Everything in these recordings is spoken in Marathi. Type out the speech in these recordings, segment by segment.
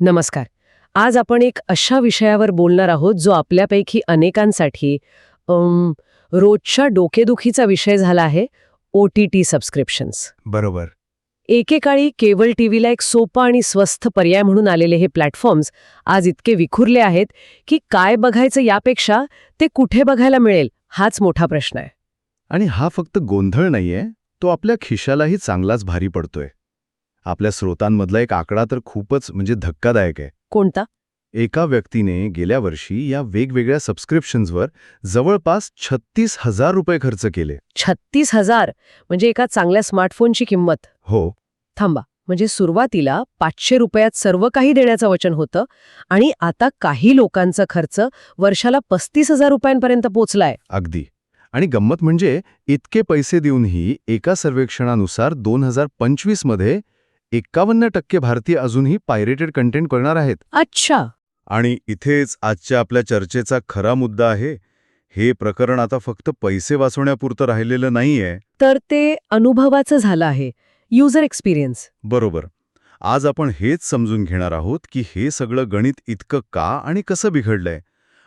नमस्कार. आज आपण एक अशा विषयावर बोलणार आहोत जो आपल्यापैकी अनेकांसाठी रोजच्या डोकेदुखीचा विषय झाला आहे ओ टी टी सबस्क्रिप्शन्स. बरोबर. एकेकाळी केबल टीव्हीला एक सोपा आणि स्वस्थ पर्याय म्हणून आलेले हे प्लॅटफॉर्म्स आज इतके विखुरले आहेत की काय बघायचं यापेक्षा ते कुठे बघायला मिळेल हाच मोठा प्रश्न आहे. आणि हा फक्त गोंधळ नाहीये तो आपल्या खिशालाही चांगलाच भारी पडतोय. आपल्या स्रोतांमधला एक आकडा तर खूपच म्हणजे धक्कादायक आहे. कोणता? एका व्यक्तीने गेल्या वर्षी या वेगवेगळ्या सबस्क्रिप्शन्सवर जवळपास छत्तीस हजार रुपये खर्च केले. छत्तीस हजार? म्हणजे एका चांगल्या स्मार्टफोनची किंमत. हो. थांबा. म्हणजे सुरुवातीला पाचशे रुपयात सर्व काही देण्याचं वचन होतं आणि आता काही लोकांचा खर्च वर्षाला पस्तीस हजार रुपयांपर्यंत पोचलाय. अगदी. आणि गंमत म्हणजे इतके पैसे देऊनही एका सर्वेक्षणानुसार दोन हजार पंचवीसमध्ये एक्कावन्न टक्के भारतीय अजूनही पायरेटेड कंटेंट करणार आहेत. अच्छा. आणि इथेच आजच्या आपल्या चर्चेचा खरा मुद्दा आहे हे प्रकरण आता फक्त पैसे वाचवण्यापुरतं राहिलेलं नाहीये. तर ते अनुभवाचं झालं आहे. युजर एक्सपिरियन्स बरोबर. आज आपण हेच समजून घेणार आहोत की हे सगळं गणित इतकं का आणि कसं बिघडलंय?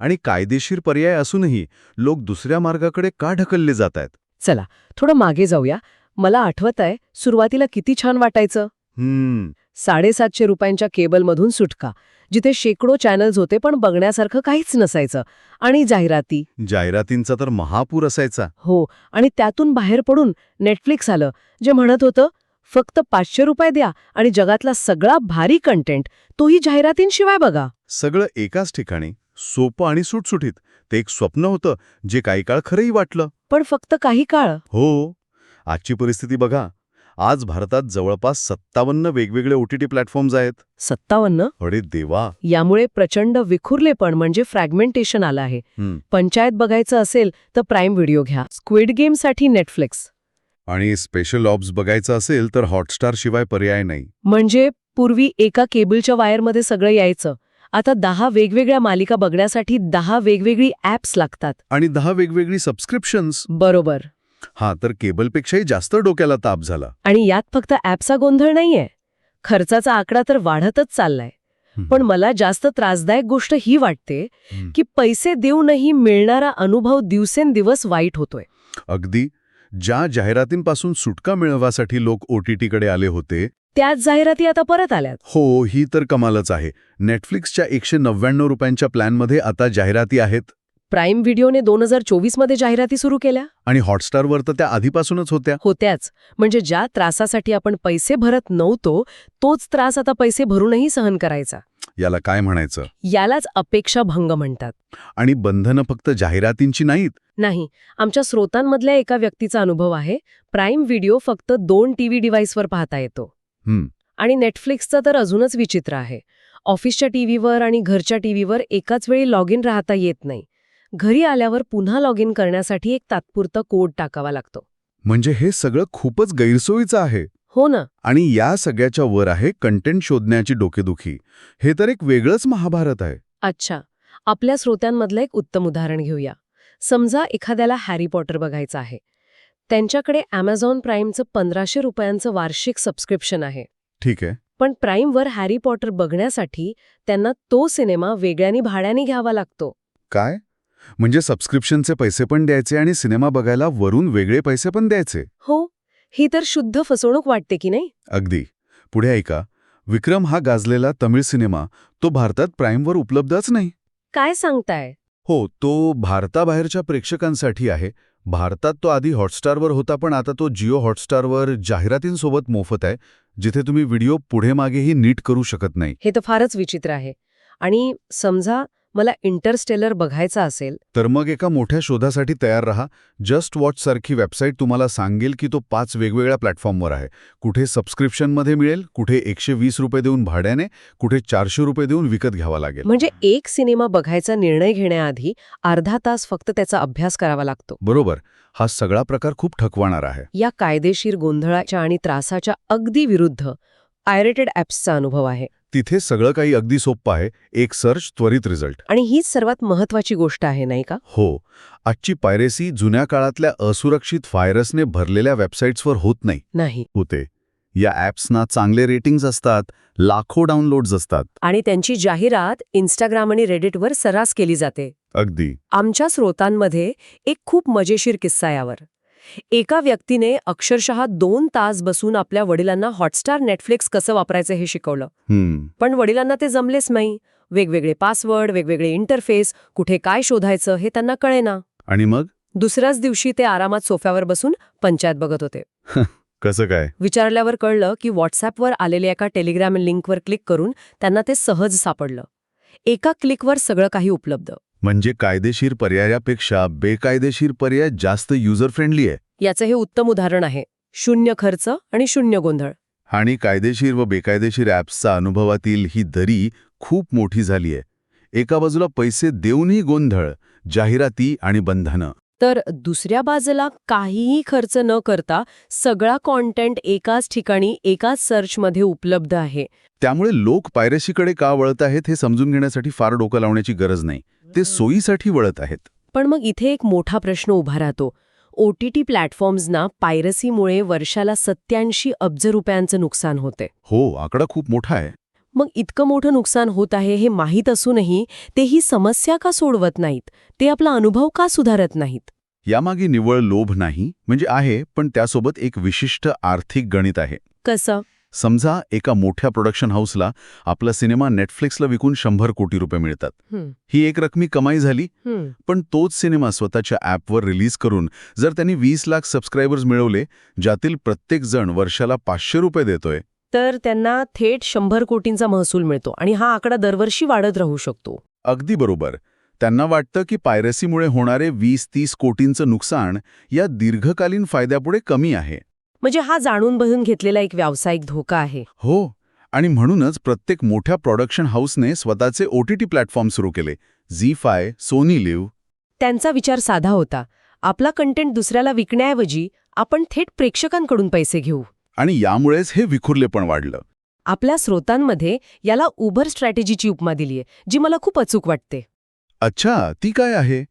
आणि कायदेशीर पर्याय असूनही लोक दुसऱ्या मार्गाकडे का ढकलले जात आहेत चला थोडं मागे जाऊया. मला आठवत आहे सुरुवातीला किती छान वाटायचं. हम्म. साडेसातशे रुपयांच्या केबलमधून सुटका जिथे शेकडो चॅनल्स होते पण बघण्यासारखं काहीच नसायचं. आणि जाहिराती. जाहिरातींचा तर महापूर असायचा. हो आणि त्यातून बाहेर पडून नेटफ्लिक्स आलं जे म्हणत होतं फक्त पाचशे रुपये द्या आणि जगातला सगळा भारी कंटेंट तोही जाहिरातींशिवाय बघा. सगळं एकाच ठिकाणी सोपं आणि सुटसुटीत ते एक स्वप्न होतं जे काही काळ खरंही वाटलं. पण फक्त काही काळ. हो आजची परिस्थिती बघा. आज भारतात जवळपास सत्तावन्न वेगवेगळे ओटीटी प्लॅटफॉर्म्स आहेत. सत्तावन्न? अरे देवा. यामुळे प्रचंड विखुरलेपण म्हणजे फ्रॅगमेंटेशन आलं आहे. पंचायत बघायचं असेल तर प्राईम व्हिडिओ घ्या. स्क्विड गेमसाठी नेटफ्लिक्स आणि स्पेशल ऑब्स बघायचं असेल तर हॉटस्टार शिवाय पर्याय नाही. म्हणजे पूर्वी एका केबलच्या वायरमध्ये सगळं यायचं. आता दहा वेगवेगळ्या मालिका बघण्यासाठी दहा वेगवेगळी ॲप्स लागतात. आणि दहा वेगवेगळी सबस्क्रिप्शन्स बरोबर. हा तर केबलपेक्षाही जास्त डोक्याला ताप झाला. आणि यात फक्त ॲपचा गोंधळ नाहीये. खर्चाचा आकडा तर वाढतच चाललाय. पण मला जास्त त्रासदायक गोष्ट ही वाटते. की पैसे देऊनही मिळणारा अनुभव दिवसेंदिवस वाईट होतोय. अगदी. ज्या जाहिरातींपासून सुटका मिळवासाठी लोक ओटीटीकडे आले होते त्याच जाहिराती आता परत आल्यात. हो ही तर कमालच आहे. नेटफ्लिक्सच्या एकशे नव्याण्णव रुपयांच्या प्लॅनमध्ये आता जाहिराती आहेत? प्राईम व्हिडिओने दोन हजार चोवीसमध्ये जाहिराती सुरू केल्या? आणि हॉटस्टारवर तर त्या आधीपासूनच होत्या. होत्याच. म्हणजे ज्या त्रासासाठी आपण पैसे भरत नव्हतो तोच त्रास आता पैसे भरूनही सहन करायचा. याला काय म्हणायचं? यालाच अपेक्षा भंग म्हणतात. आणि बंधनं फक्त जाहिरातींची नाहीत? नाही. आमच्या स्रोतांमधल्या एका व्यक्तीचा अनुभव आहे प्राईम व्हिडिओ फक्त दोन टीव्ही डिव्हाइसवर पाहता येतो. हं, आणि नेटफ्लिक्सचं तर अजूनच विचित्र आहे. ऑफिसच्या टीव्हीवर आणि घरच्या टीव्हीवर एकाच वेळी लॉग इन राहता येत नाही. घरी आल्यावर पुन्हा लॉग इन करण्यासाठी एक तात्पुरता कोड टाकावा लागतो. म्हणजे हे सगळं खूपच गैरसोयीचं आहे. हो ना. आणि या सगळ्याच्या वर आहे कंटेंट शोधण्याची डोकेदुखी. हे तर एक वेगळंच महाभारत आहे. अच्छा. आपल्या श्रोत्यांमधलं एक उत्तम उदाहरण घेऊया. समजा एखाद्याला हॅरी पॉटर बघायचं आहे. त्यांच्याकडे ॲमेझॉन प्राईमचं पंधराशे रुपयांचं वार्षिक सबस्क्रिप्शन आहे. ठीक आहे. पण प्राईमवर हॅरी पॉटर बघण्यासाठी त्यांना तो सिनेमा वेगळ्याने भाड्याने घ्यावा लागतो. काय? म्हणजे सबस्क्रिप्शनचे पैसे पण द्यायचे आणि सिनेमा बघायला वरून वेगळे पैसे पण द्यायचे. हो ही तर शुद्ध फसवणूक वाटते की नाही? अगदी. पुढे ऐका. विक्रम हा गाजलेला तमिळ सिनेमा तो भारतात प्राईमवर उपलब्धच नाही. काय सांगताय? हो तो भारताबाहेरच्या प्रेक्षकांसाठी आहे. भारतात तो आधी हॉटस्टारवर होता पण आता तो जिओ हॉटस्टारवर जाहिरातींसोबत मोफत आहे जिथे तुम्ही व्हिडिओ पुढे मागेही नीट करू शकत नाही. हे तर फारच विचित्र आहे. आणि समजा मला इंटरस्टेलर बघायचा असेल. तर मग एका मोठ्या शोधासाठी तयार रहा. जस्ट वॉच सारखी वेबसाईट तुम्हाला सांगेल की तो पाच वेगवेगळ्या प्लॅटफॉर्मवर आहे. कुठे सबस्क्रिप्शनमध्ये मिळेल कुठे एकशे वीस रुपये देऊन भाड्याने कुठे चारशे रुपये देऊन विकत घ्यावा लागेल. म्हणजे एक सिनेमा बघायचा निर्णय घेण्याआधी अर्धा तास फक्त त्याचा अभ्यास करावा लागतो. बरोबर. हा सगळा प्रकार खूप ठकवाणार आहे. या कायदेशीर गोंधळाच्या आणि त्रासाच्या अगदी विरुद्ध आयरेटेड ॲप्सचा अनुभव आहे. तिथे सगळं काही अगदी सोप्पं आहे. एक सर्च त्वरित रिझल्ट. आणि हीच सर्वात महत्वाची गोष्ट आहे नाही का? हो. आजची पायरेसी जुन्या काळातल्या असुरक्षित व्हायरसने भरलेल्या वेबसाईट्सवर होत नाही. नाही. होते. या ॲप्सना चांगले रेटिंग्ज असतात लाखो डाउनलोड्स असतात. आणि त्यांची जाहिरात इन्स्टाग्राम आणि रेडिटवर सर्रास केली जाते. अगदी. आमच्या स्रोतांमध्ये एक खूप मजेशीर किस्सा यावर. एका व्यक्तीने अक्षरशः दोन तास बसून आपल्या वडिलांना हॉटस्टार नेटफ्लिक्स कसं वापरायचं हे शिकवलं. पण वडिलांना ते जमलेच नाही. वेगवेगळे पासवर्ड वेगवेगळे इंटरफेस कुठे काय शोधायचं हे त्यांना कळेना. आणि मग? दुसऱ्याच दिवशी ते आरामात सोफ्यावर बसून पंचायत बघत होते. कसं काय? विचारल्यावर कळलं की व्हॉट्सॲपवर आलेल्या एका टेलिग्राम लिंकवर क्लिक करून त्यांना ते सहज सापडलं. एका क्लिकवर सगळं काही उपलब्ध. म्हणजे कायदेशीर पर्यायापेक्षा बेकायदेशीर पर्याय जास्त युजर फ्रेंडली आहे. याचं हे उत्तम उदाहरण आहे. शून्य खर्च आणि शून्य गोंधळ. आणि कायदेशीर व बेकायदेशीर ॲप्सचा अनुभवातील ही दरी खूप मोठी झाली आहे. एका बाजूला पैसे देऊनही गोंधळ जाहिराती आणि बंधनं. तर दुसऱ्या बाजूला काहीही खर्च न करता सगळा कॉन्टेंट एकाच ठिकाणी एकाच सर्चमध्ये उपलब्ध आहे. त्यामुळे लोक पायरसीकडे का वळत आहेत हे समजून घेण्यासाठी फार डोकं लावण्याची गरज नाही. ते सोयीसाठी वळत आहेत. पण मग इथे एक मोठा प्रश्न उभा राहतो. ओ टी टी प्लॅटफॉर्म्सना पायरसीमुळे वर्षाला सत्याऐंशी अब्ज रुपयांचं नुकसान होते. हो आकडा खूप मोठा आहे. मग इतकं मोठं नुकसान होत आहे हे माहीत असूनही ते ही समस्या का सोडवत नाहीत? ते आपला अनुभव का सुधारत नाहीत? यामागे निव्वळ लोभ नाही म्हणजे आहे पण त्यासोबत एक विशिष्ट आर्थिक गणित आहे. कसं? समजा एका मोठ्या प्रोडक्शन हाऊसला आपला सिनेमा नेटफ्लिक्सला विकून शंभर कोटी रुपये मिळतात. हं, एक रकमी कमाई झाली. पण तोच सिनेमा स्वतःच्या ॲपवर रिलीज करून जर त्यांनी वीस लाख सबस्क्रायबर्स मिळवले ज्यातील प्रत्येक जण वर्षाला पाचशे रुपये देतोय. तर त्यांना थेट शंभर कोटींचा महसूल मिळतो आणि हा आकडा दरवर्षी वाढत राहू शकतो. अगदी बरोबर. त्यांना वाटतं की पायरसीमुळे होणारे वीस तीस कोटींचं नुकसान या दीर्घकालीन फायद्यापुढे कमी आहे. म्हणजे हा जाणून बघून घेतलेला एक व्यावसायिक धोका आहे. हो आणि म्हणूनच प्रत्येक मोठ्या प्रोडक्शन हाऊसने स्वतःचे ओ टी टी प्लॅटफॉर्म सुरू केले. झी फाय सोनी लिव्ह त्यांचा विचार साधा होता. आपला कंटेंट दुसऱ्याला विकण्याऐवजी आपण थेट प्रेक्षकांकडून पैसे घेऊ. आणि यामुळेच हे विखुरलेपण वाढलं. आपल्या स्रोतांमध्ये याला उबर स्ट्रॅटेजीची उपमा दिलीय जी मला खूप अचूक वाटते. अच्छा ती काय आहे?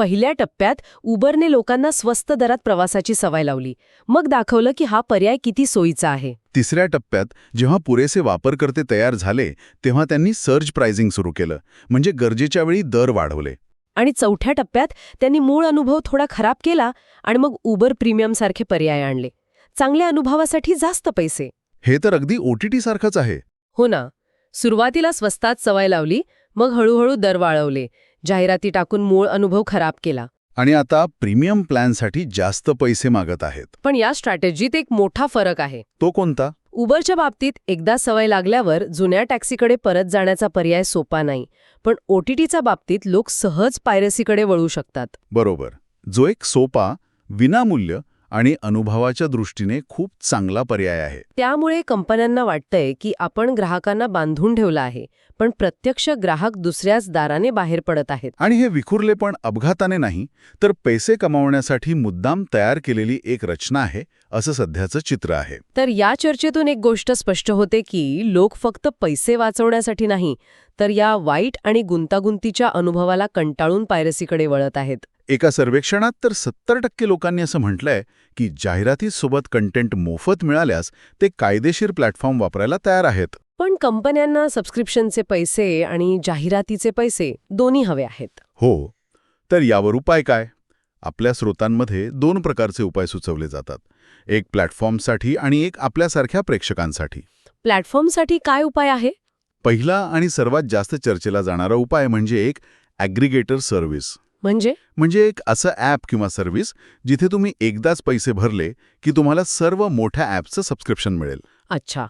पहिल्या टप्प्यात उबरने लोकांना स्वस्त दरात प्रवासाची सवय लावली. मग दाखवलं की हा पर्याय किती सोयीचा आहे. तिसऱ्या टप्प्यात जेव्हा पुरेसे वापरकर्ते तयार झाले तेव्हा त्यांनी सर्ज प्राइसिंग सुरू केलं म्हणजे गरजेच्या वेळी दर वाढवले. आणि चौथ्या टप्प्यात त्यांनी मूळ अनुभव थोडा खराब केला आणि मग उबर प्रीमियमसारखे पर्याय आणले. चांगल्या अनुभवासाठी जास्त पैसे. हे तर अगदी ओटीटी सारखंच आहे. हो ना. सुरुवातीला स्वस्तात सवय लावली मग हळूहळू दर वाढवले. जाहिराती टाकून मूळ अनुभव खराब केला. आणि आता प्रीमियम प्लॅनसाठी जास्त पैसे मागत आहेत. पण या स्ट्रॅटेजीत एक मोठा फरक आहे. तो कोणता? उबरच्या बाबतीत एकदा सवय लागल्यावर जुन्या टॅक्सीकडे परत जाण्याचा पर्याय सोपा नाही पण ओटीटीच्या बाबतीत लोक सहज पायरसीकडे वळू शकतात. बरोबर. जो एक सोपा विनामूल्य आणि अनुभवाच्या दृष्टीने खूप चांगला पर्याय आहे. त्यामुळे कंपन्यांना वाटतंय की आपण ग्राहकांना बांधून ठेवलं आहे पण प्रत्यक्ष ग्राहक दुसऱ्याच दाराने बाहेर पडत आहेत. आणि हे विखुरले पण अपघाताने नाही तर पैसे कमावण्यासाठी मुद्दाम तयार केलेली एक रचना आहे असं सध्याचं चित्र आहे. तर या चर्चेतून एक गोष्ट स्पष्ट होते की लोक फक्त पैसे वाचवण्यासाठी नाही तर या वाईट आणि गुंतागुंतीच्या अनुभवाला कंटाळून पायरसीकडे वळत आहेत. एका सर्वेक्षणात तर सत्तर टक्के लोकांनी असं म्हटलंय की जाहिरातीसोबत कंटेंट मोफत मिळाल्यास ते कायदेशीर प्लॅटफॉर्म वापरायला तयार आहेत. पण कंपन्यांना सबस्क्रिप्शनचे पैसे आणि जाहिरातीचे पैसे दोन्ही हवे आहेत. हो तर यावर उपाय काय? आपल्या स्रोतांमध्ये दोन प्रकारचे उपाय सुचवले जातात. एक प्लॅटफॉर्मसाठी आणि एक आपल्यासारख्या प्रेक्षकांसाठी. प्लॅटफॉर्मसाठी काय उपाय आहे? पहिला आणि सर्वात जास्त चर्चेला जाणारा उपाय म्हणजे एक ॲग्रिगेटर सर्व्हिस. म्हणजे? म्हणजे एक असं ॲप किंवा सर्व्हिस जिथे तुम्ही एकदाच पैसे भरले की तुम्हाला सर्व मोठ्या ॲपचं सबस्क्रिप्शन मिळेल. अच्छा.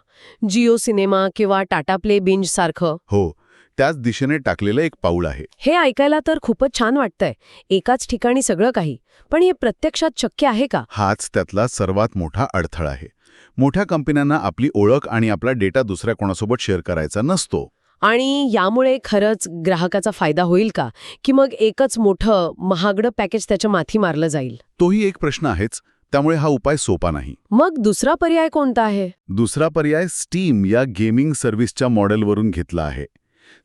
जिओ सिनेमा किंवा टाटा प्ले बिंज सारखं? हो. त्याच दिशेने टाकलेलं एक पाऊल आहे. हे ऐकायला तर खूपच छान वाटतंय. एकाच ठिकाणी सगळं काही. पण हे प्रत्यक्षात शक्य आहे का? हाच त्यातला सर्वात मोठा अडथळा आहे. मोठ्या कंपन्यांना आपली ओळख आणि आपला डेटा दुसऱ्या कोणासोबत शेअर करायचा नसतो. आणि यामुळे खरंच ग्राहकाचा फायदा होईल का? की मग एकच मोठं महागडं पॅकेज त्याच्या माथी मारलं जाईल? तोही एक प्रश्न आहेच. त्यामुळे हा उपाय सोपा नाही. मग दुसरा पर्याय कोणता आहे? दुसरा पर्याय स्टीम या गेमिंग सर्व्हिसच्या मॉडेलवरून घेतला आहे.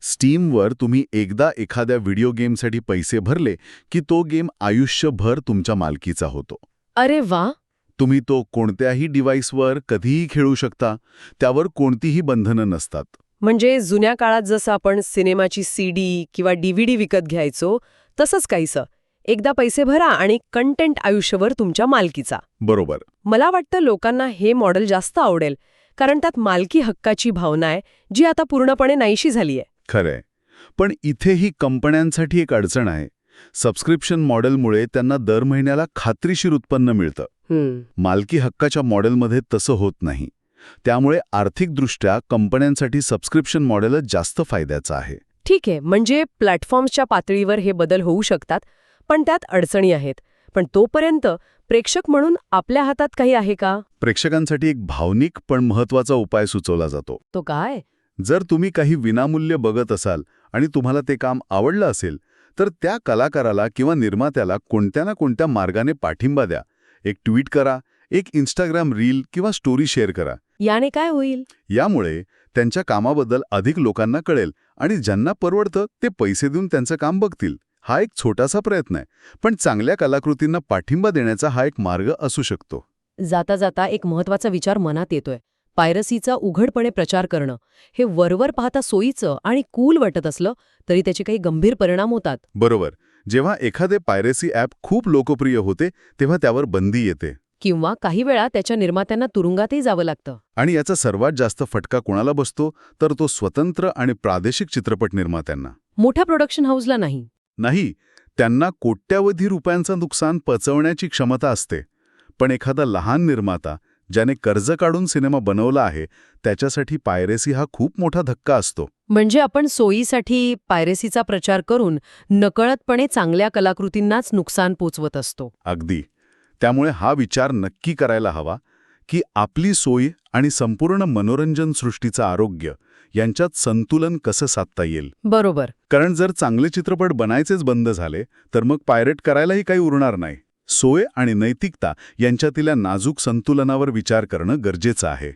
स्टीमवर तुम्ही एकदा एखाद्या व्हिडिओ गेमसाठी पैसे भरले की तो गेम आयुष्यभर तुमच्या मालकीचा होतो. अरे वा! तुम्ही तो कोणत्याही डिव्हाइसवर कधीही खेळू शकता. त्यावर कोणतीही बंधनं नसतात. म्हणजे जुन्या काळात जसं आपण सिनेमाची सीडी किंवा डीव्हीडी विकत घ्यायचो तसंच काहीसं. एकदा पैसे भरा आणि कंटेंट आयुष्यभर तुमच्या मालकीचा. बरोबर. मला वाटतं लोकांना हे मॉडेल जास्त आवडेल कारण त्यात मालकी हक्काची भावना आहे जी आता पूर्णपणे नाहीशी झालीय. खरंय. पण इथेही कंपन्यांसाठी एक अडचण आहे. सबस्क्रिप्शन मॉडेलमुळे त्यांना दर महिन्याला खात्रीशीर उत्पन्न मिळतं. मालकी हक्काच्या मॉडेलमध्ये तसं होत नाही. त्यामुळे आर्थिकदृष्ट्या कंपन्यांसाठी सबस्क्रिप्शन मॉडेलच जास्त फायद्याचं आहे. ठीक आहे म्हणजे प्लॅटफॉर्म्सच्या पातळीवर हे बदल होऊ शकतात पण त्यात अडचणी आहेत. पण तोपर्यंत प्रेक्षक म्हणून आपल्या हातात काही आहे का? प्रेक्षकांसाठी एक भावनिक पण महत्त्वाचा उपाय सुचवला जातो. तो काय? जर तुम्ही काही विनामूल्य बघत असाल आणि तुम्हाला ते काम आवडलं असेल तर त्या कलाकाराला किंवा निर्मात्याला कोणत्या ना कोणत्या मार्गाने पाठिंबा द्या. एक ट्विट करा एक इंस्टाग्राम रील किंवा स्टोरी शेअर करा. याने काय होईल? यामुळे त्यांच्या कामाबद्दल अधिक लोकांना कळेल आणि ज्यांना परवडतं ते पैसे देऊन त्यांचं काम बघतील. हा एक छोटासा प्रयत्न आहे पण चांगल्या कलाकृतींना पाठिंबा देण्याचा हा एक मार्ग असू शकतो. जाता जाता एक महत्त्वाचा विचार मनात येतोय. पायरसीचा उघडपणे प्रचार करणं हे वरवर पाहता सोयीचं आणि कूल वाटत असलं तरी त्याचे काही गंभीर परिणाम होतात. बरोबर. जेव्हा एखादे पायरेसी ॲप खूप लोकप्रिय होते तेव्हा त्यावर बंदी येते. किंवा काही वेळा त्याच्या निर्मात्यांना तुरुंगातही जावं लागतं. आणि याचा सर्वात जास्त फटका कोणाला बसतो? तर तो स्वतंत्र आणि प्रादेशिक चित्रपट निर्मात्यांना. मोठ्या प्रोडक्शन हाऊसला नाही. नाही त्यांना कोट्यावधी रुपयांचं नुकसान पचवण्याची क्षमता असते. पण एखादा लहान निर्माता ज्याने कर्ज काढून सिनेमा बनवला आहे त्याच्यासाठी पायरेसी हा खूप मोठा धक्का असतो. म्हणजे आपण सोयीसाठी पायरेसीचा प्रचार करून नकळतपणे चांगल्या कलाकृतींनाच नुकसान पोचवत असतो. अगदी. त्यामुळे हा विचार नक्की करायला हवा की आपली सोय आणि संपूर्ण मनोरंजन सृष्टीचं आरोग्य यांच्यात संतुलन कसं साधता येईल? बरोबर. कारण जर चांगले चित्रपट बनायचेच बंद झाले तर मग पायरेट करायलाही काही उरणार नाही. सोय आणि नैतिकता यांच्यातील नाजूक संतुलनावर विचार करणं गरजेचं आहे.